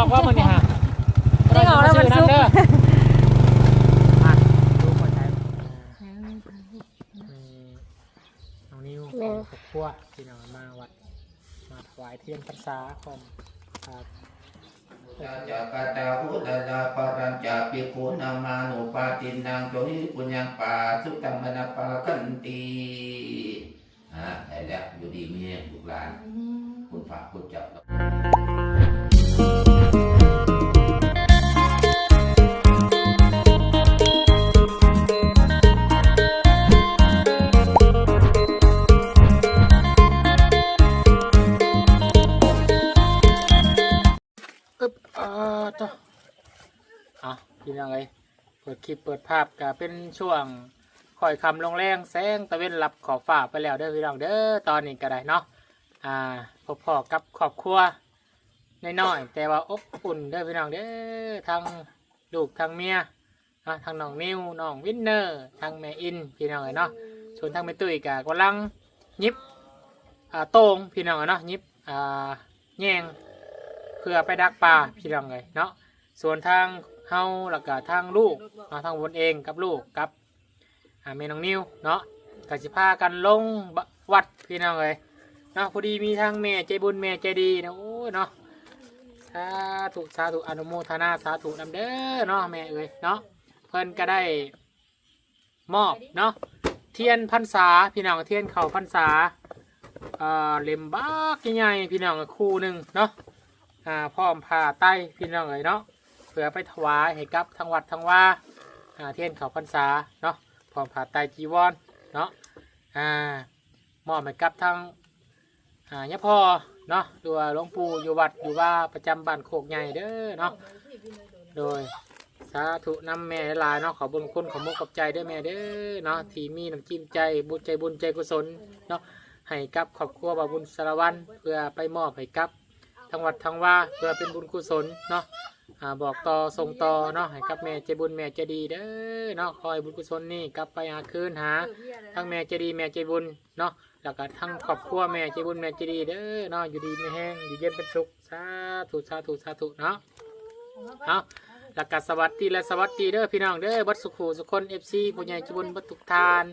อกว่ามันนี่ฮะได้ออกแล้วมันซุกเด้ออะดูหัวใจอ่ามีน้องนิ้วของครอบครัวที่นอนมาวัด มาถวายเทียนพรรษาของอ่าจากกตาอุตตาปรัญจาปิโคนามานุปาตินังโจหิปุญญังปาสุตัมมนาปากันตีอ่าได้แล้วอยู่ดีมีลูกหลาน คุณพระคุณเจ้า ปิดคลิปเปิดภาพก็เป็นช่วงค่อยคำลงแรงแสงตะเวนรับขอบฟ้าไปแล้วเด้อพี่น้องเด้อตอนนี้ก็ได้เนาะอ่าพอพอๆกับครอบครัวน้อยๆแต่ว่าอบอุ่นเด้อพี่น้องเด้อทั้งลูกทั้งเมียนาะทั้งน้องนิวน้องวินเนอร์ทั้งแม่อินพี่น้องเอ้ยเนาะส่วนทั้งแม่ตุ้ยก็กำลังยิบอ่าโต่งพี่น้องเอ้ยเนาะยิบอ่าแยงเพื่อไปดักปลาพี่น้องเลยเนาะส่วนทาง เฮาแล้วก็ทางลูกเนาะทางวนเองกับลูกกับอ่าแม่น้องนิวเนาะก็สิพากันลงวัดพี่น้องเลยเนาะพอดีมีทางแม่ใจบุญแม่ใจดีนะโอ้ยเนาะสาธุสาธุอนุโมทนาสาธุนำเด้อเนาะแม่เอ้ยเนาะเพิ่นก็ได้มอบเนาะเทียนพรรษาพี่น้องเทียนเข่าพรรษาอ่าเล่มบ้ากใหญ่ๆพี่น้องคู่หนึ่งเนาะอ่าพร้อมผ่าไตพี่น้องเอ๋ยเนาะ พื่อไปถวายให้กับทางวัดทางว่าเทียนเขาพรรษาเนาะพร้อมผ่าไตจีวรเนาะอ่ามอบให้กับทางอ่ายะพ่อเนาะตัวหลวงปู่อยู่วัดอยู่ว่าประจำบ้านโคกใหญ่เด้อเนาะโดยสาธุนำแม่ลายเนาะขอบุญคุณขอมุกกับใจด้อแม่เด้อเนาะที่มีน้ำจิ้มใจบุญใจบุญใจกุศลเนาะให้กับครอบครัวบาบุญสารวันเพื่อไปมอบให้กับทางวัดทางว่าเพื่อเป็นบุญกุศลเนาะ อ่าบอกต่อส่งต่อเนาะให้กับแม่ใจบุญแม่ใจดีเด้อเนาะคอยบุญกุศลนี่กลับไปหาคืนหาทั้งแม่ใจดีแม่ใจบุญเนาะแล้วก็ทั้งครอบครัวแม่ใจบุญแม่ใจดีเด้อเนาะอยู่ดีไม่แห้งอยู่เย็นเป็นสุขสาธุสาธุสาธุเนาะเอาแล้วก็สวัสดีและสวัสดีเด้อพี่น้องเด้อบัดสุขูสุคนเอฟซีผู้ใหญ่ใจบุญบัดทุกทาน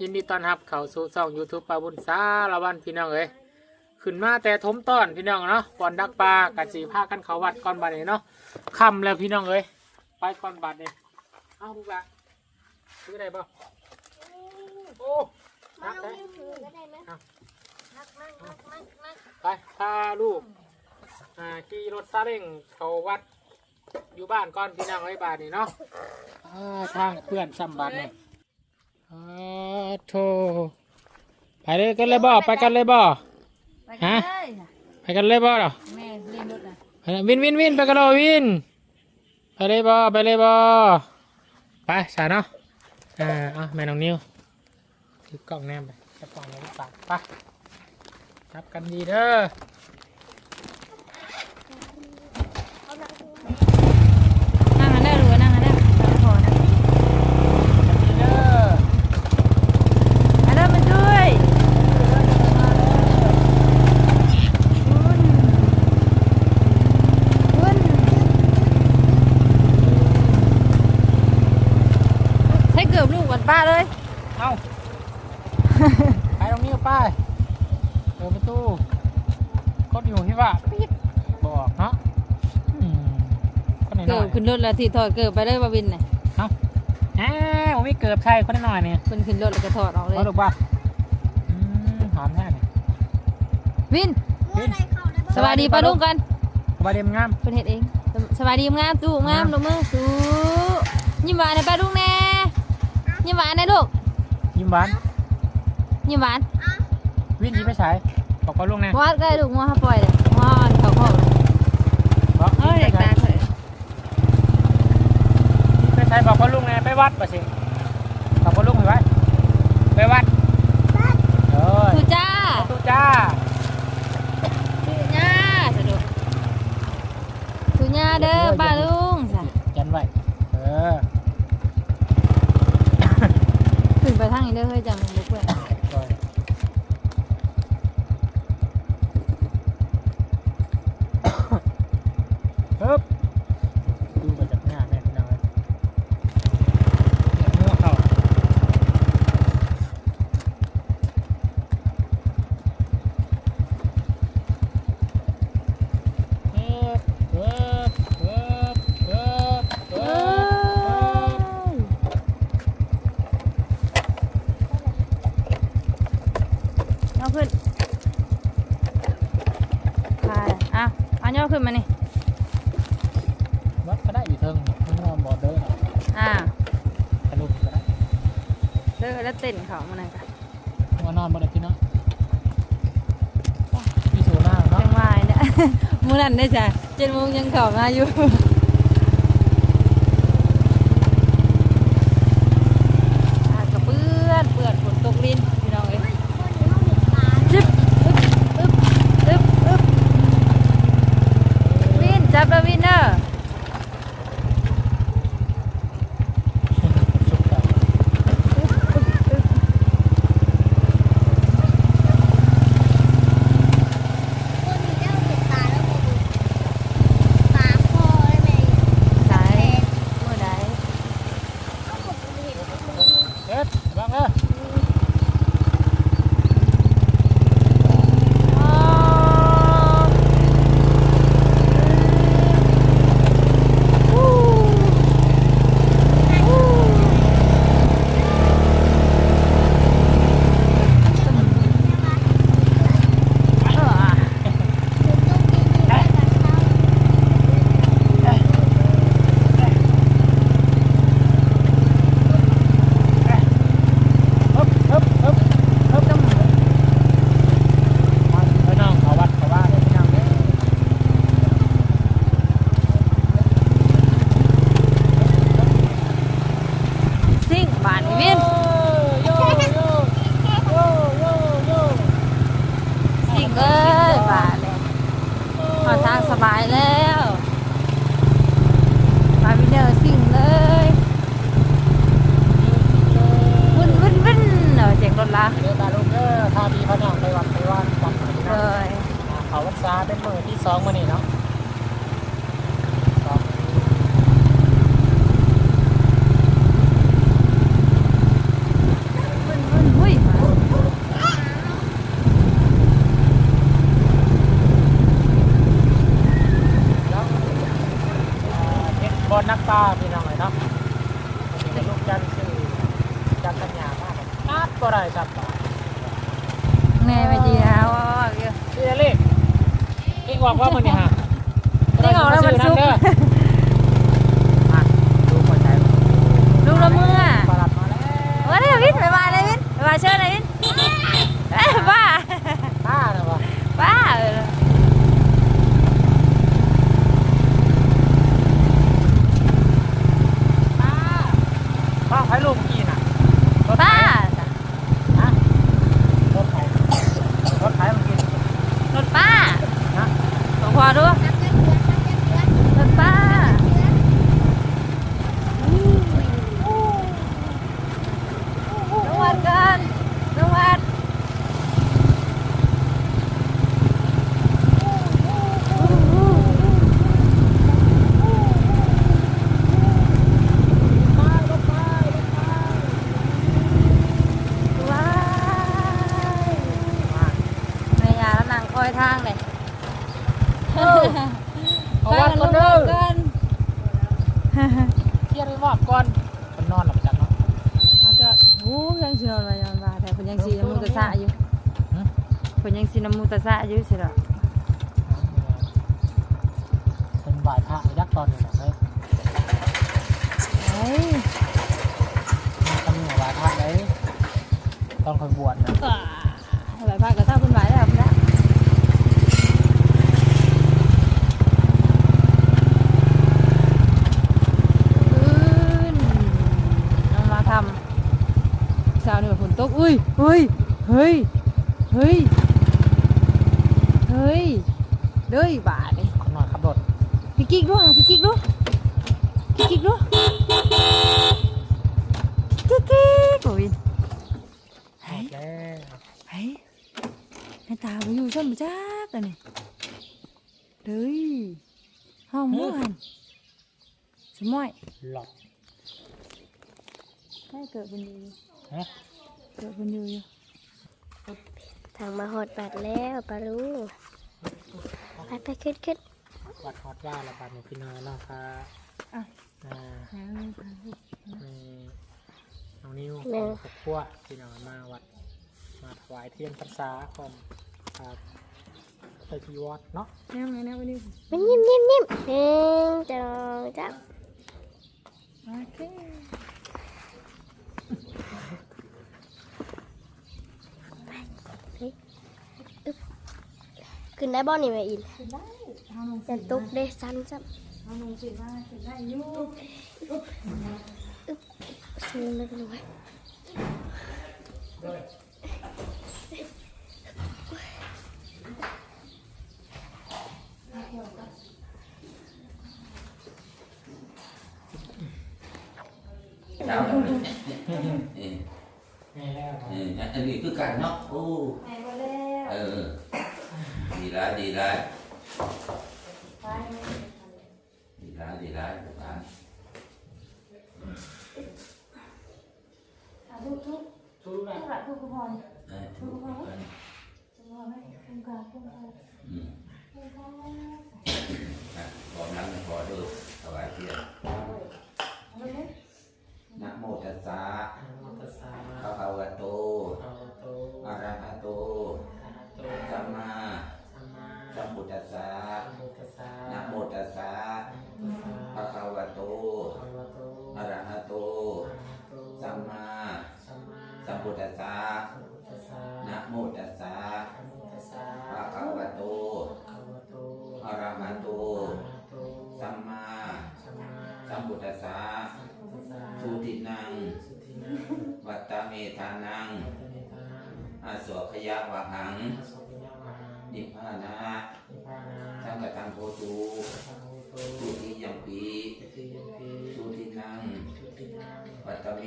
ยินดีต้อนรับเข้าสู่ช่องยูทูบปาบุญสารวันพี่น้องเอ้ย ขึ้นมาแต่ทมต้อนพี่น้องเนาะก่อนดักปลากัสีผ้ากันเขาวัดก่อนบัดนี้เนาะค่ำแล้วพี่น้องเอ้ยไปก่อนบัดนี้เอาลูกละซื้อได้ป่ะโอ้นักได้เอาไปพาลูกอ่าขี่รถซาเล้งเขาวัดอยู่บ้านก่อนพี่น้องเอ้ยบาดนี้เนาะอ่าทางเพื่อนซ้ำบัดนี่อ่าโธ่ไปเลยกันเลยบ่ไปกันเลยบ่ ไปกันเลยไปกันเลยบ่เหรอแม่เล่นรถนะไปเลยวินวินวินไปกันเลยวิน ไปเลยบ่ไปเลยบ่ไปสาเนาะ อ่าเอาแม่น้องนิวถือกล้องแนมไปจับกล้องในปากไปรับกันดีเด้อ นั่งกันได้หรือว่านั่งกันได้พอนะ ดีเด้อ มาเริ่มมันด้วยคุณคุณให้เกือบลูกกัน ป้าเลย เอา ไปน้องนิวไปเปิดประตูกดอยู่ที่ว่าปิดบอกเนาะอืมคนหน่เกืออยบขึ้นรถแล้วที่ถอดเกือบไปเลยบาวินน่ะๆเอาอ้าวไม่เกือบใช่คนหน่อยๆเนี่ยขึ้นขึ้นรถแล้วก็ถอดออกเลยเอาลูกบ้าอืมหอมแท้เนี่ยวินสวัสดีป้าลุงกันสบายดีมั้งงามเป็นเห็ดเอง สวัสดีงามตู้งามลงมือตู้ยิ้มหวานในป้าลุงแน่ ยิ้มหวานในลูก ยิ้มหวาน ยิ้มหวานวินยิ้มไม่ใช่บอกว่าลุงแน่วาดใกล้ลูกงัวเขาปล่อยเลยงัวอ่อนเขาเขาบอกเอ้ยเด็กตาเถอะไม่ใช่บอกว่าลุงแน่ไปวัดป่ะสิบอกว่าลุงไปไว้ไปวัดเออทูจ้าตู้จ้าทูญ่าสะดุดทูญ่าเด้อป้าลุงจ้ะ ยันไว้เออ ขึ้นไปทางนี้เด้อเฮ้ยจังลูกเพื่อน ปล่อยเอ ขึ้นไปอะเอาย่อขึ้นมานี่ วัดก็ได้อยู่เทิงมันนอนบอดเด้อเนาะ อ่า ทะลุก็ได้ เลิกแล้วเต้นเขามาหน่อยกันว่านอนบ่ได้พี่เนาะพี่สูหน้าเนาะจังหวายเนี่ย มื้อนั้นได้จ้ะเจ็ดโมงยังเข้ามาอยู่ อากระเปื้อนเปื้อนฝนตกลิ้นพี่น้องเอ้ยจึ๊บอึ๊บอึ๊บอึ๊บอึ๊บวินจับแล้ววินเนอร์ สุดแบบ ใช่เมื่อใด เอ็ดบังเด้อ อ๋อฮู้ฮู้เออ ฮึบฮึบฮึบฮึบ ต้อง ไปน้องเขาวัดเขาว่าได้พี่น้องเด้อ ซิ่งบานนี่ วินโยโยโยโยโยสิ่งเอ้ยบาทเลยขอทางสบายแล้วมาวินเนอร์สิ่งเลยวุ่นวุ่นวุ่นเออเสียงรถละเด้อตาลูกเด้อพาพี่พาน้องไปวัดไปวัดวัดไปเลเนาะยอ่าเขาวัดซาเป็นมือที่สองมานี่เนาะสอง วุ่นวุ่นวุ่ยมา แล้วอ่าเป็นบอลนัก ปลาพี่น้องเลยเนาะอันนี้ก็ลูกจันทร์ชื่อจันทร์สัญญามากครับนัดก็ได้จับปลาแม่ไม่ดีนะว่าว่าเกี่ยวชื่อเลขเลขบอกว่ามันนี่ฮะ เลขออกแล้วมันซุก เด้ออะดูหัวใจ ลูกละเมื่อ ปลาหลัดมาแล้ว ว่าได้วินไปมาเลยวินไปมาเชิญเลยวินเอ้ยบ้า ป้าเนาะวะ บ้าเออ ป้าป้าใครลูกเมื่อกี้น่ะรถไถ บ้า ฮะรถไถรถไถเมื่อกี้ รถป้า นะ บอกพอดูรถป้าน้องวัดกันน้องวัด ว้ายแม่ยาแล้วนางคอยทางเลย เอาวัดก่อนเด้อ กัน เที่ยงได้ว่าก่อนมันนอนหลับจังเนาะเอาจอดโอ้ยังเชื่ออะไรยังว่าแต่คนยังสีน้ำมูตะสะอยู่ฮะคนยังสีน้ำมูตะสะอยู่สิหรอเป็นบ่ายพระยักษ์ตอนนี้นะเฮ้ยเฮ้ยมันตำหนิบ่ายพระเลยต้องคอยบวชนะอ่าไหวพากระเท่าคุณไหวแล้วนะขึ้นเอามาทำสาวนี่แบบฝนตกอุ้ยเฮ้ยเฮ้ยเฮ้ยเฮ้ยเด้ยบาทเลยคนนอนขับรถกิ๊กกิ๊กดูหากิ๊กกิ๊กดูกิ๊กกิ๊กดูกิ๊กกิ๊กโอ้ยหมดแล้วเฮ้ยให้ตาไปอยู่ช่ำจักอันนี้เด้ยห้องม่วนสมอยหลอกให้เกิดเป็นอยู่ฮะ เกิดเป็นอยู่อยู่ทางมาหอดบัดแล้วปลาลูไปไปขึ้นขึ้นวัดฮอดว่าระบาดในพี่น้องเนาะค่ะอะ อ่าแล้วมีน้องนิ้วของครอบครัวพี่น้องมาวัด มาถวายเทียนพรรษาของอ่าไปที่วัดเนาะแนวไงแนวอันนี้มันยิ้มยิ้มยิ้มหนึ่งสองสามโอเค ขึ้นได้บ่นี่แม่อินขึ้นได้เอาลงจะตุกเด้สั้นจ้ะเอาลงสิว่าขึ้นได้อยู่สูงเลยกันไว้เจ้าแล้วนี่เออนี่แล้วเอออันนี้คือกันเนาะโอ้แม่ก็แล้วเออ ดีหลายดีหลายไปดีหลายดีหลายทุกท่านทุกทุกทุกแบทุบกหลักทุกพรเออทุกท่านทุกพรไหมทุกกาทุกกาอืมทุกกาอะขอนั่งขอดูถ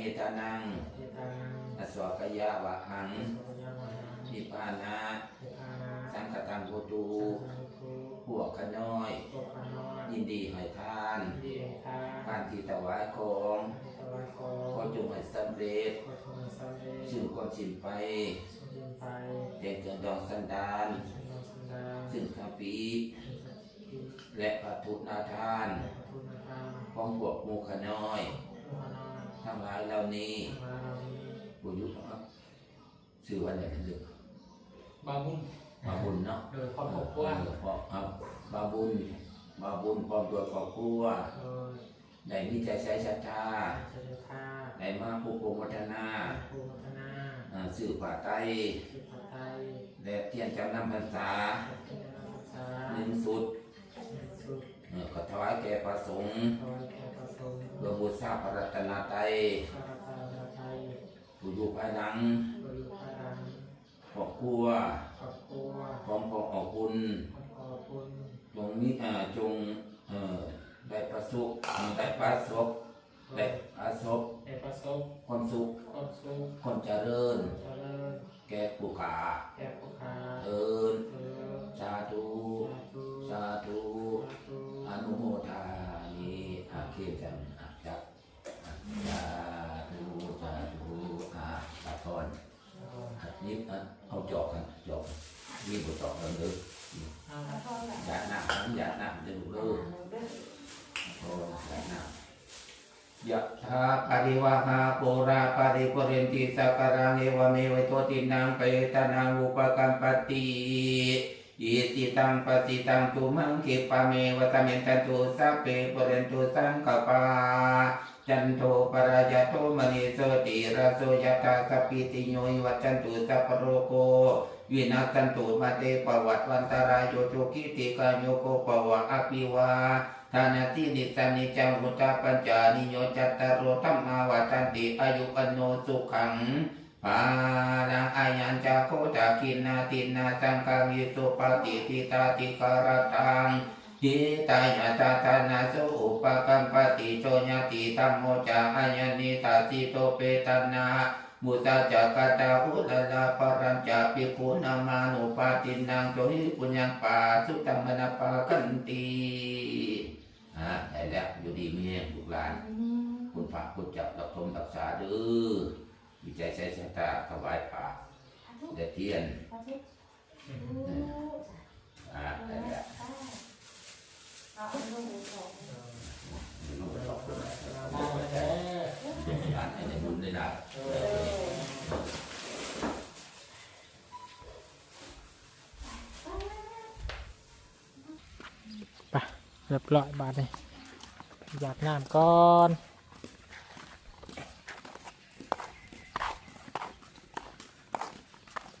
ตตเมธานังเมตานังอาสวขยะวะหังอาสวิญญาหังนิพพานะนิพพานาสังกตังโพตุสังโฆพวกขน้อยโตขานอย ยินดีให้ทานดีเอทาการที่ถวายของให้ตวายขอขอจงให้สำเร็จขอทงสำเร็จซึ่งความสิ้นไปสุดินไปแต่เกิดดองสันดานสันโดสันดาซึ่งข้าปีปีและปัทุนาทานและทุนธรรมของพวกหมูขน้อยโตขานอย ทั้งหลายเหล่านี้มาเรานี้บุญยุครับชื่อว่าอะไรกันลึกบาบุญบาบุญเนาะโดยครอบครัวเออเพราะครับบาบุญบาบุญพร้อมตัวครอบครัวโดยได้มีใจใช้ศรัทธาเจริญท่าได้มาผูกโปรโมทนาภูมิพัฒนาอ่าสื่อป่าไตรสิทธิไทยและเทียนจำนำพรรษาเป็นนักศึกษาหนึ่งสุดสุดเออก็ถวายแก่พระสงฆ์ ถวายแก่ประสงค์เพื่อบูชาพระรัตนตรัยข้าราชการไทยผู้อยู่ภายหลังบริพารครอบครัวครอบครัวของพอออกคุณขอบคุณจงมีอ่าจงเอ่อได้ประสบเอ่อได้ประสบได้ประสบได้ประสบความสุขความสุขความเจริญเจริญ แก่ผู้ขา ติสักการะเอวเมวิโตตินังเปตนังอุปกัมปติอิสิตังปติตังตุมังคิปะเมวะตะเมตันตุสัพเพปุเรนตุสังกปาจันโทปรายโตมณีโส ระโสยตาสพพิติโยวิวัจันตุสัพโรโกวินาสันตุมาเตปวัตวันตรายโยจุกิติกาโยโกปวะอภิวาทานาทินิสานิจังหุตาปัญจานิโยจัตตารโรธรรมาวัตันติอายุปนโนสุขังปาลังอายัญจาโคตาคินนาตินนาสังกามิสุปฏิทิตาติการตัง หิตายาตาธานาโสอุปกัมปติโชญติธัมโมจาอัญญนิตาสิโตเปตนามุตาจักตาอุลลาปรัญจาปิคุนามานุปาตินังโจหิปุญญังปาสุตตมนาปากันตีอ่าได้แล้วอยู่ดีมีแรงลูกหลาน คุณพระคุณจับรับชมรักษาเด้อวิจัยใช้สายตาถวายผ้าและเทียนอ่าได้แล้ว ไปเรียบร้อยบาทนี่อยาดน้ำก่อน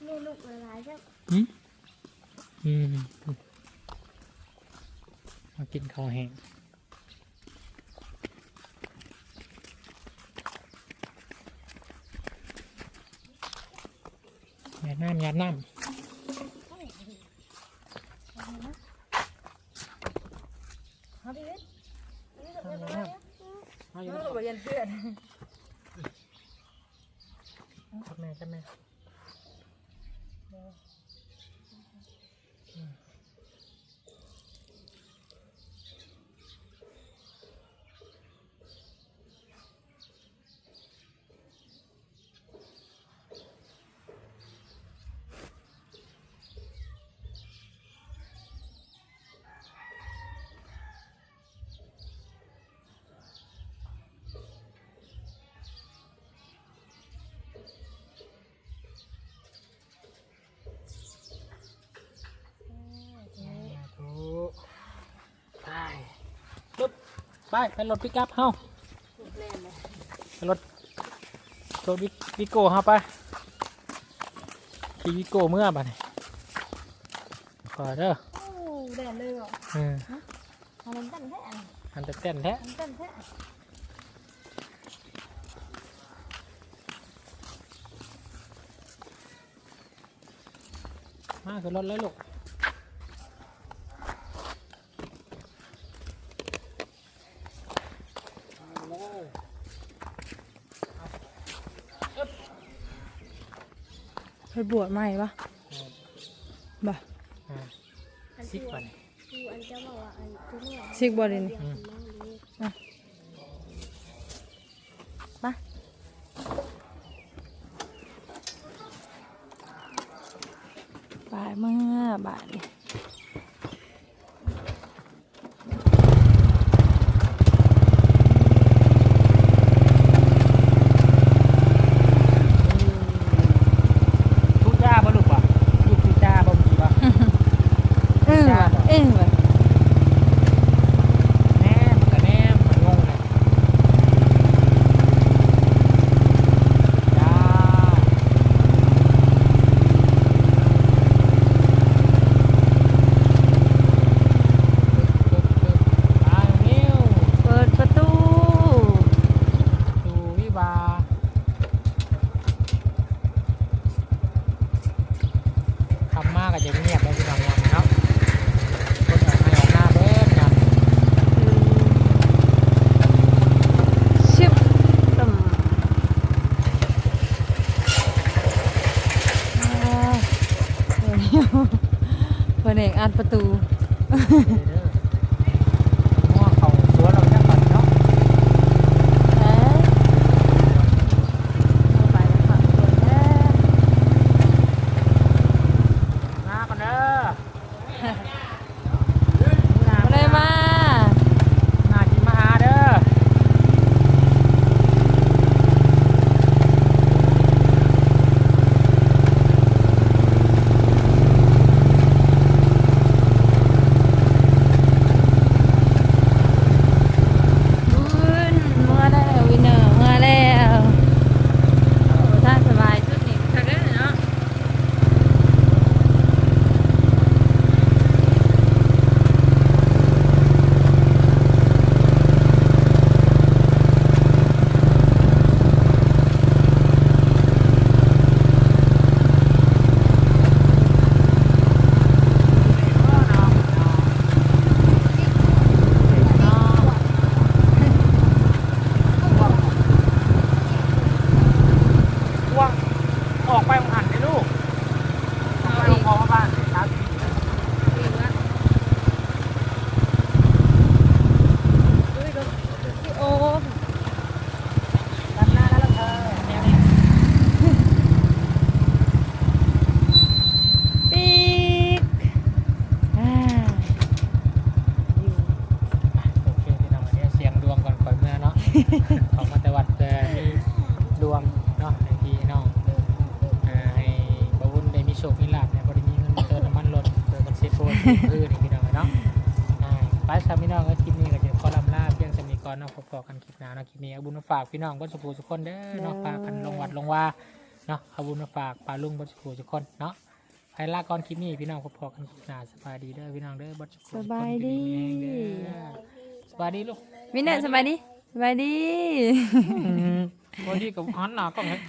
นี่ลูกละลายจ้ะอือืม กินข้าวแห้งยาน้ำยาน้ำ ไปไปรถปิกอัพเฮาไรถรถวิโก้เฮาไปขี่วิโก้เมื่อบ่เลยขอเด้อแดดเลยบ่อืมอันต้นแท้เต้ท้อันเต้นแท้มาขึ้นรถเลยลูก ไปบวชใหม่ปะบ่สิกบ่เนี่ยอันจะบวันบ่เลยเมาบ่ายมากบ่ายเลย ของมาแต่วัดแต่มีดวงเนาะให้พี่น้องอ่ให้บวุญได้มีโชคมีลาบเนี่ยบริด้มีเงินเติมน้ำมันรถเติมกันเซโฟนพื้นนี่พี่น้องเนาะอ่ไปสามพี่น้องก็คลิปนี้ก็จะขอลำลาเพียงสมีก่อนเนาะพอกันคลิปหนาเนาะคลิปนี้เอาบุญมาฝากพี่น้องบ่สุขสุคนเด้อเนาะฝากกันลงวัดลงว่าเนาะเอาบุญมาฝากปลาลุงบ่สุขสุคนเนาะไปลาก่อคลิปนี้พี่น้องพอกันคลิปหน้าสบายดีเด้อพี่น้องเด้อบ่สุขสุคนสบายดีสบายดีลูกวินเนอร์สบายดี สบายดีวันนี้กับหันหน้าก็เห็น